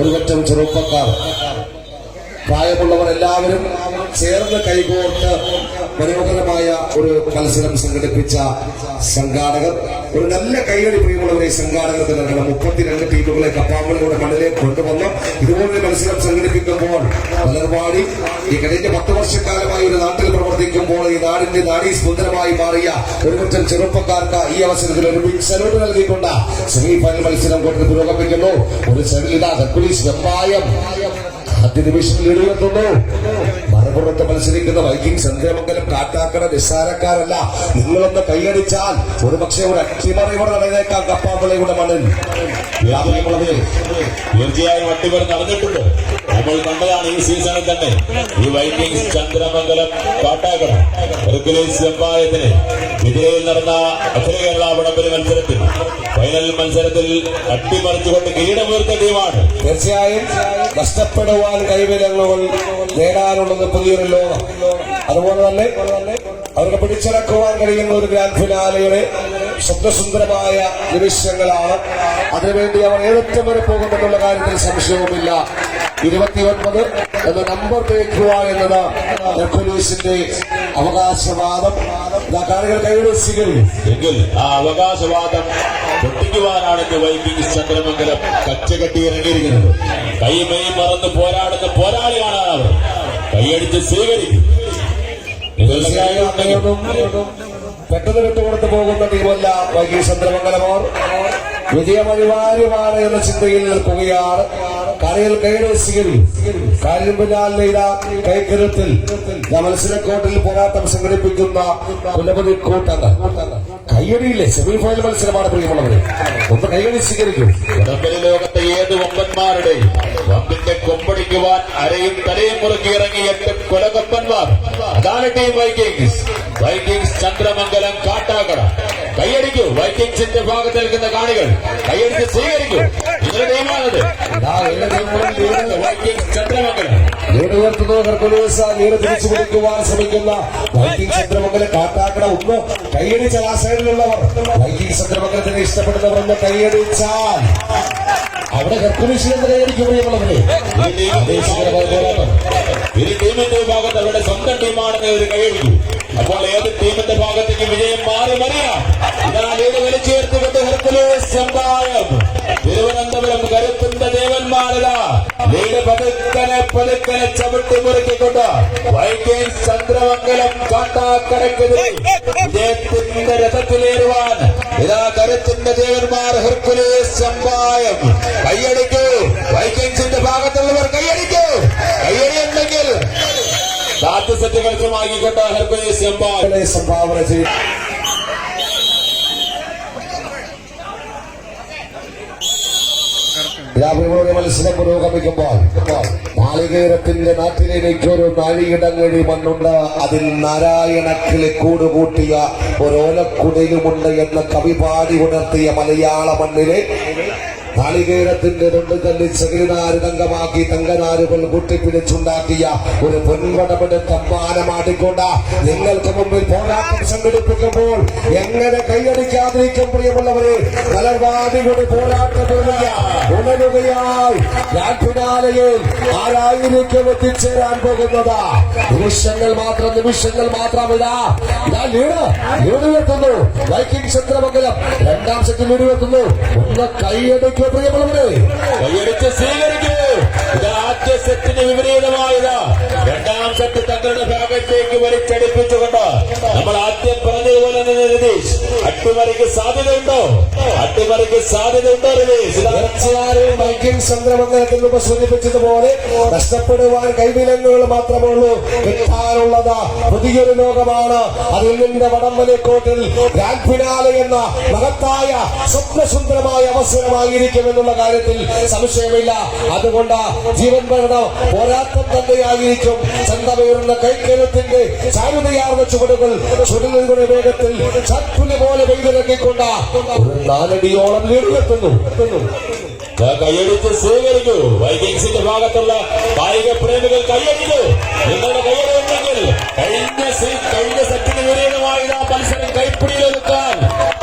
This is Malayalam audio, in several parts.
ഒരു പറ്റം ചെറുപ്പക്കാർ. പ്രായമുള്ളവർ എല്ലാവരും ചേർന്ന് കൈകോർത്ത് മനോഹരമായ ഒരു മത്സരം സംഘടിപ്പിച്ച സംഘാടകർ ഒരു നല്ല കൈകളി പ്രിയമുള്ളവരെ സംഘാടകർക്ക് നൽകണം. മുപ്പത്തിരണ്ട് ടീമുകളെ കപ്പാമ്പളിയുടെ മണ്ണിലേക്ക് കൊണ്ടുവന്നു ഇതുപോലെ മത്സരം സംഘടിപ്പിക്കുമ്പോൾ പലർവാടി ഈ കഴിഞ്ഞ പത്ത് വർഷക്കാലമായി ഒരു നാട്ടിൽ പ്രവർത്തിക്കുമ്പോൾ ഈ നാടിന്റെ നാടി സുന്ദരമായി മാറിയ ഒരു കുറ്റം ചെറുപ്പക്കാർക്ക് ഈ അവസരത്തിൽ ഒരു ബിഗ് സലൂട്ട് നൽകിക്കൊണ്ട് സെമി ഫൈനൽ മത്സരം കൊണ്ട് പുരോഗമിക്കുന്നു. ഒരു സെമിലിത ഹെർക്കുലീസ് വെമ്പായം. ആദ്യ ലീഡ് ഇടിവെത്തുന്നു മറുപുറത്ത് മത്സരിക്കുന്ന വൈക്കിംഗ് സന്ധ്യമംഗലം കാട്ടാക്കട നിസ്സാരക്കാരല്ല. നിങ്ങളൊന്ന് കൈയടിച്ചാൽ ഒരു പക്ഷേ ഒരു അട്ടിമറിവിടെ നടന്നേക്കാം. കപ്പാമ്പളയുടെ മണ്ണിൽ. തീർച്ചയായും അട്ടിമറി നടന്നിട്ടുണ്ട്. നമ്മൾ കണ്ടതാണ് ഈ സീസണിൽ തന്നെ. ഈ വൈകിങ് ചന്ദ്രമംഗലം കാട്ടാക്കട. ഹെർക്കുലീസ് ചെമ്പായത്തിന് വിജയയിൽ നടന്ന അഖില കേരള വടംവലി മത്സരത്തിൽ. ഫൈനൽ മത്സരത്തിൽ അട്ടിമറിച്ചുകൊണ്ട് കിരീടമുയർത്ത ടീമാണ്. തീർച്ചയായും നഷ്ടപ്പെടുവാൻ കൈവിലങ്ങുകൾ നേടാനുള്ളത് പുതിയൊരു അതുപോലെ തന്നെ അവർക്ക് പിടിച്ചിറക്കുവാൻ കഴിയുന്ന ഒരു ഗ്രാൻഡ് ഫിനാലയുടെ ശബ്ദസുന്ദരമായ നിമിഷങ്ങളാണ് അതിനുവേണ്ടി അവർ ഏതറ്റം വരെ പോകുമെന്നുള്ള കാര്യത്തിൽ സംശയവുമില്ല. ഇരുപത്തിയൊൻപത് എന്ന നമ്പർ തേക്കുക എന്നത് ഹെർക്കുലീസിന്റെ അവകാശവാദം. സ്വീകരിക്കും ആ അവകാശവാദം പൊട്ടിക്കുവാനാണ് ഇന്ന് വൈകിങ് ചന്ദ്രമംഗലം കച്ചകെട്ടി ഇറങ്ങിയിരിക്കുന്നത്. കൈമൈ മറന്ന് പോരാടുന്ന പോരാളിയാണ് അവർ. കൈയടിച്ച് സ്വീകരിക്കും. പെട്ടെന്ന് വിട്ടുകൊടുത്തു പോകുന്ന ടീമല്ല വൈകി ചന്ദ്രമംഗലമോർ വിജയമനിവാര്യമാണ് എന്ന ചിന്തയിൽ നിൽക്കുകയാണ്. കരയിൽ സ്വീകരിക്കും കാര്യം പിന്നാലെ കൈക്കരുത്തിൽ മത്സരക്കോട്ടിൽ പോരാട്ടം സംഘടിപ്പിക്കുന്ന കുലപതി കൂട്ടങ്ങൾ. കയ്യടിയില്ലേ? സെമി ഫൈനൽ മത്സരമാണ് പ്രിയമുള്ളവരെ. ഒന്ന് സ്വീകരിക്കും. ലോകത്തെ ഏത് വമ്പന്മാരുടെയും വമ്പിന്റെ കൊമ്പടിക്കുവാൻ അരയും തലയും മുറുക്കി ഇറങ്ങിയ എട്ട് കൊലകൊപ്പന്മാർ അതാണ് team Vikings Vikings Chandramangalam Kattakada കൈയടിക്കൂ വൈക്കിങ്സിന്റെ ഭാഗത്ത് നിൽക്കുന്ന കാണികൾ കൈയടിച്ച് സ്വീകരിക്കൂ നിങ്ങളുടെ ടീമാണത് ഇതാ എല്ലാ ടീമുകളും ലീഡ് വൈക്കിങ്സ് ചന്ദ്രമംഗലം ലീഡ് ഉയർത്തുന്നു ഹെർക്കുലീസ് ലീഡ് തിരിച്ചു പിടിക്കുവാൻ ശ്രമിക്കുന്ന വൈക്കിംഗ് ചന്ദ്രമംഗലം കാട്ടാക്കട ഒന്ന് കൈയടിച്ച ആ സൈഡിലുള്ളവർ വൈക്കിംഗ് ചന്ദ്രമംഗലത്തിനെ ഇഷ്ടപ്പെടുന്നവർ ഒന്ന് കൈയടിച്ചാൽ അവിടെ ഹെർക്കുലീസിൽ എന്ന് കൈയടിക്കും പ്രിയമുള്ളവരെ ആവേശകരമായ ടീമിന്റെ ഭാഗത്ത് അവരുടെ സ്വന്തം ടീമാണെന്ന് ഒരു കൈയടിക്കൂ അപ്പോൾ ഏത് ടീമിന്റെ ഭാഗത്തേക്ക് വിജയം മാറി മറിയാം? ഇതാ ലീഡ് വലിച്ചേർത്തുകൊണ്ട് ഹെർക്കുലേസ്? സമ്പായം കരുത്തിന്റെ വീട് പതുക്കനെ പതുക്കനെ ചവിട്ടി മുറുക്കിക്കൊണ്ട് വൈകിങ്സ് ചന്ദ്രമംഗലം കാട്ടാക്കടക്കെതിരെ വിജയത്തിന്റെ രഥത്തിലേറുവാൻ ഇതാ കരുത്തിന്റെ ദേവന്മാർ ഹെർക്കുലേസ് സമ്പായം കൈയടിക്കൂ. വൈകിങ്സിന്റെ ഭാഗത്തുള്ളവർ കൈയടിക്കൂ. കൈയടിയുണ്ടെങ്കിൽ സാധ്യ സെറ്റ് കൽസമാക്കിക്കൊണ്ട് ഹെർക്കുലേസ് സംഭാവന ചെയ്യും മത്സരം പുരോഗമിക്കുമ്പോൾ നാളികേരത്തിന്റെ നാട്ടിലേക്ക് ഒരു നാഴിയിടങ്ങഴി മണ്ണുണ്ട്. അതിൽ നാരായണക്കിളി കൂട് കൂടുകൂട്ടിയ ഒരോലക്കുടലുമുണ്ട് എന്ന കവി പാടി ഉണർത്തിയ മലയാള മണ്ണിലെ നാളികേരത്തിന്റെ തൊണ്ട് തല്ലി ചകിരിനാര് തങ്കമാക്കി തങ്കനാരുകൾ കൂട്ടിപ്പിടിച്ചുണ്ടാക്കിയ ഒരു പൊൻവടപെട് തമ്മാനമാടിക്കൊണ്ട് നിങ്ങൾക്ക് മുമ്പിൽ പോരാട്ടം സംഘടിപ്പിക്കുമ്പോൾ എങ്ങനെ കൈയടിക്കാതിരിക്കും പ്രിയമുള്ളവരെ? മലർവാദികളുടെ പോരാട്ടം ഉണരുകയായി ഞാൻ ഫിനാലയിൽ ആരായിരിക്കും എത്തിച്ചേരാൻ പോകുന്നത്? നിമിഷങ്ങൾ മാത്രം നിമിഷങ്ങൾ മാത്രം ഇതാ ഇതാ ലീഡ് ലീഡ് ഉയർത്തുന്നു. വൈക്കിംഗ് ചന്ദ്രമംഗലം രണ്ടാം സെറ്റിൽ ലീഡ് ഉയർത്തുന്നു. ഒന്ന് കൈയടിക്കും പ്രിയമുള്ളവരെ കൈയടിച്ച് സ്വീകരിക്കൂ. ഇത് ആദ്യ സെറ്റിന് വിപരീതമായത്. രണ്ടാം സെറ്റ് തങ്ങളുടെ ഭാഗത്തേക്ക് വലിച്ചടിപ്പിച്ചുകൊണ്ട് നമ്മൾ ആദ്യം പറഞ്ഞതുപോലെ തന്നെ രതീഷ്. അട്ടിമറിക്ക് സാധ്യതയുണ്ടോ? അട്ടിമറിക്ക് സാധ്യതയുണ്ടോ രതീഷ്? ഇതാ ബൈക്കിംഗ് വൈക്കിംഗ് ചന്ദ്രമംഗലത്തിൽ സൂചിപ്പിച്ചതുപോലെ നഷ്ടപ്പെടുവാൻ കൈവിലങ്ങുകൾ മാത്രമേ ഉള്ളൂ കിട്ടാനുള്ളത് പുതിയൊരു ലോകമാണ്. അതിൽ നിന്ന് വടംവലിക്കോട്ടിൽ ഗ്രാൻഡ് ഫിനാലെ എന്ന മഹത്തായ സ്വപ്നസുന്ദരമായ അവസരമായിരിക്കുമെന്നുള്ള കാര്യത്തിൽ സംശയമില്ല. അതുകൊണ്ട് ജീവൻ ഭരണം പോരാട്ടം തന്നെയായിരിക്കും. ചന്തമേറുന്ന കൈക്കരത്തിന്റെ ചാരുതയാർന്ന ചുവടുകൾ ചുരുളുകളുടെ വേഗത്തിൽ ചത്തുലി പോലെ വെയിലിറക്കിക്കൊണ്ട് ഒരു നാലടിയോളം ലീഡിലെത്തുന്നു ദാ കൈയടിച്ച് സ്വീകരിക്കൂ. വൈകിങ്സിന്റെ ഭാഗത്തുള്ള കായിക പ്രേമികൾ കൈയടിക്കൂ. നിങ്ങളുടെ കൈയടി ഉണ്ടെങ്കിൽ കഴിഞ്ഞ കഴിഞ്ഞ സെറ്റിന് വിപരീതമായി ആ മത്സരം കൈപ്പിടിയിലൊതുക്കാൻ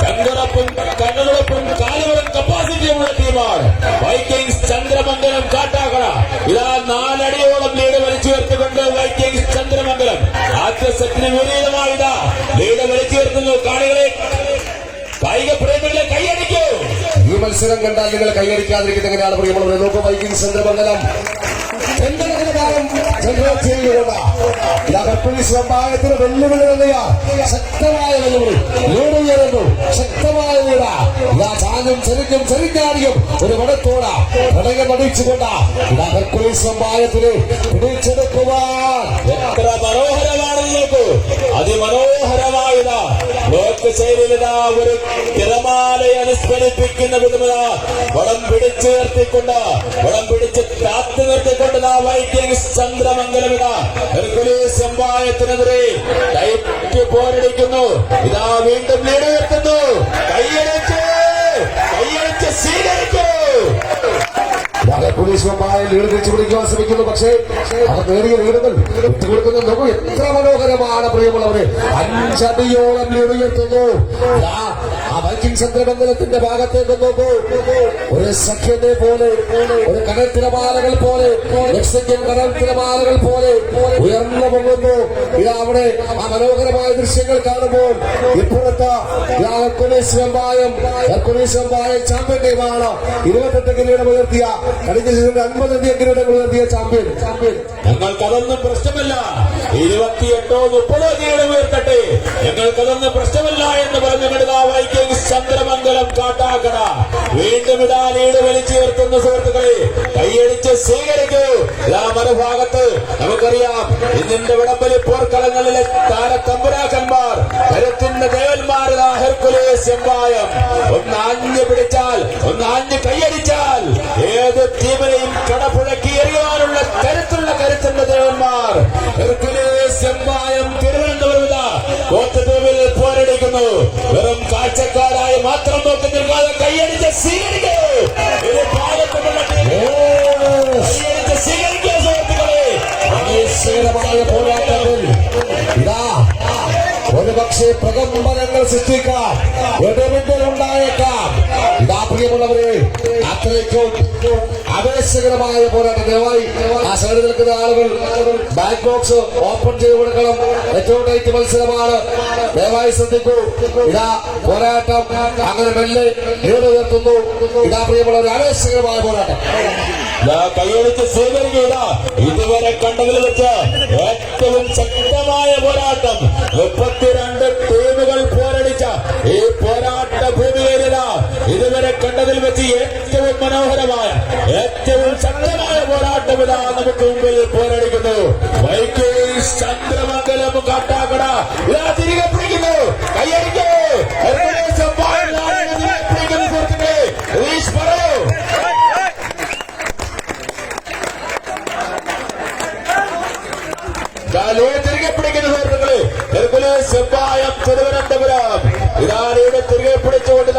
കണ്ണുറപ്പും കണ്ണുറപ്പും കാലുകളും കപ്പാസിറ്റിയുമുള്ള ടീമാണ്. വൈകിങ്സ് ചന്ദ്രമംഗലം കാട്ടാക്കട. ഇതാ നാലടിയോളം ലീഡ് വലിച്ചുയർത്തിക്കൊണ്ട് വൈകിങ്സ് ചന്ദ്രമംഗലം. ആദ്യ സെറ്റിന് വിപരീതമായിതാ ലീഡ് വലിച്ചുയർത്തുന്നു. കാണികളെ കായിക പ്രേമികളെ കൈയടിക്കൂ. മത്സരം കണ്ടാൽ നിങ്ങൾ കൈയടിക്കാതിരിക്കുന്നത് എങ്ങനെയാണ് പ്രിയമുള്ളവരെ നോക്കൂ വൈകിങ് ചന്ദ്രമംഗലം സമ്പാദത്തിന് വെല്ലുവിളി ശക്തമായ വെല്ലുവിളി. ശക്തമായ ചാഞ്ഞും ചെറിഞ്ഞും ചെറിഞ്ഞാടിയും ഒരു വടത്തോട. ഘടകം അടിച്ചുകൊണ്ട് ഇതാ സമ്പാദത്തിന് പിടിച്ചെടുക്കുവാൻ. എത്ര മനോഹരമാണെന്ന് നോക്കൂ അതിമനോഹരമായതാ ബ്ലോക്ക് ശൈലിയിലിതാ ഒരു തിരമാലയെ അനുസ്മരിപ്പിക്കുന്ന വിധമിത വടം പിടിച്ചുയർത്തിക്കൊണ്ട് വടം പിടിച്ച് കാത്തു നിർത്തിക്കൊണ്ട് ദാ വൈക്കിംഗ് ചന്ദ്രമംഗലം ഇതാ ഹെർക്കുലീസ് സമ്പായത്തിനെതിരെ ടൈറ്റ് പോരടിക്കുന്നു. ഇതാ വീണ്ടും ലീഡ് ഉയർത്തുന്നു കൈയടിച്ച് കൈയടിച്ച് സ്വീകരിക്കൂ. സമ്പാദം ലീഡ് തിരിച്ചു ശ്രമിക്കുന്നു. പക്ഷേ അവർ നേടിയ ലീഡുകൾ വിട്ടുകൊടുക്കുന്ന നോക്കൂ. എത്ര മനോഹരമാണ് പ്രിയമുള്ളവരെ. അഞ്ചടിയോളം ലീഡ് ഉയർത്തുന്നു ദാ, ആ വൈക്കിംഗ് ചന്ദ്രമംഗലത്തിന്റെ ഭാഗത്തേക്ക് നോക്കൂ. ഒരു സഖ്യത്തെ പോലെ ഒരു കടൽ തിരമാലകൾ പോലെ മെക്സിക്കൻ കടൽ തിരമാലകൾ പോലെ ഉയർന്നു പോകുന്നു. ഇതാ അവിടെ ആ മനോഹരമായ ദൃശ്യങ്ങൾ കാണുമ്പോൾ ഇപ്പോഴത്തെ ചാമ്പ്യൻ ടീമാണ് ഇരുപത്തെട്ട് കിരീടം ഉയർത്തിയ കഴിഞ്ഞ സീസണിൽ അൻപതധികം കിരീടങ്ങൾ ഉയർത്തിയ ചാമ്പ്യൻ ചാമ്പ്യൻ ഞങ്ങൾക്കതൊന്നും പ്രശ്നമല്ല. ഇരുപത്തിയെട്ടോ മുപ്പതോ കിരീടം ഉയർത്തട്ടെ. ഞങ്ങൾക്കതൊന്നും പ്രശ്നമല്ല എന്ന് പറഞ്ഞ വൈക്കിംഗ് ചന്ദ്രമംഗലം കാട്ടാക്കട. വീണ്ടും ഇടാ ലീഡ് വലിച്ചുയർത്തുന്ന സുഹൃത്തുക്കളെ കൈയടിച്ച് സ്വീകരിക്കൂ ഇതാ മറുഭാഗത്ത് നമുക്കറിയാം ഇതിന്റെ വിടമ്പലി പോർക്കളങ്ങളിലെ താരത്തമ്പുരാക്കന്മാർ കരുത്തുന്ന ദേവന്മാർ ഇതാ ഹെർക്കുലേസ് എമ്പായം. ഒന്ന് ആഞ്ഞു പിടിച്ചാൽ ഒന്ന് ആഞ്ഞു കൈയടിച്ചാൽ കരുത്തിന്റെ ദേവന്മാർ ഹെർക്കുലേസ് എമ്പായം തിരുവനന്തപുരം ഇതാ കോട്ടത്തൂവിൽ പോരടിക്കുന്നു. വെറും കാഴ്ചക്കാരായി മാത്രം നോക്കി നിൽക്കാതെ കൈയടിച്ച് സ്വീകരിക്കൂ. ഒരു ഭാഗത്തുള്ള ടീം കൈയടിച്ച് സ്വീകരിക്കൂ സുഹൃത്തുക്കളെ. ആവേശകരമായ പോരാട്ടത്തിൽ. ഇതാ ഒരു പക്ഷേ പ്രകമ്പനങ്ങൾ സൃഷ്ടിക്കാം ഇടപെടൽ ഉണ്ടായേക്കാം ഇതാ പ്രിയമുള്ളവരെ അത്രയ്ക്കും ആവേശകരമായ പോരാട്ടം. ദയവായി ആ സൈഡിൽ നിൽക്കുന്ന ആളുകൾ ബാക്ക് ബോക്സ് ഓപ്പൺ ചെയ്ത് കൊടുക്കണം. ഏറ്റവും ടൈറ്റ് മത്സരമാണ്. ദയവായി ശ്രദ്ധിക്കൂ. ഇതാ പോരാട്ടം. അങ്ങനെ മെല്ലെ നീണ്ടു ഉയർത്തുന്നു. ഇതാ ഒരു ആവേശകരമായ പോരാട്ടം. കൈയടിച്ച് സ്വീകരിക്കുക. ഇതുവരെ കണ്ടതിൽ വെച്ച് ഏറ്റവും ശക്തമായ പോരാട്ടം. മുപ്പത്തിരണ്ട് ടീമുകൾ പോരടിച്ച ഈ പോരാട്ട ഭൂമിയിലിത ഇതുവരെ കണ്ടതിൽ വെച്ച് ഏറ്റവും മനോഹരമായ ഏറ്റവും ശക്തമായ പോരാട്ടം ഇതാ നമുക്ക് മുമ്പിൽ പോരടിക്കുന്നു. വൈക്കോൽ ചന്ദ്രമംഗലം കാട്ടാക്കട. ഇതാ തിരികെ പിടിക്കുന്നു. പായലാണ് തിരികെ പിടിക്കുന്നു സുഹൃത്തുക്കളെ. തിരുവനന്തപുരം. ഇതാരയുടെ തിരികെ പിടിച്ചുകൊണ്ട്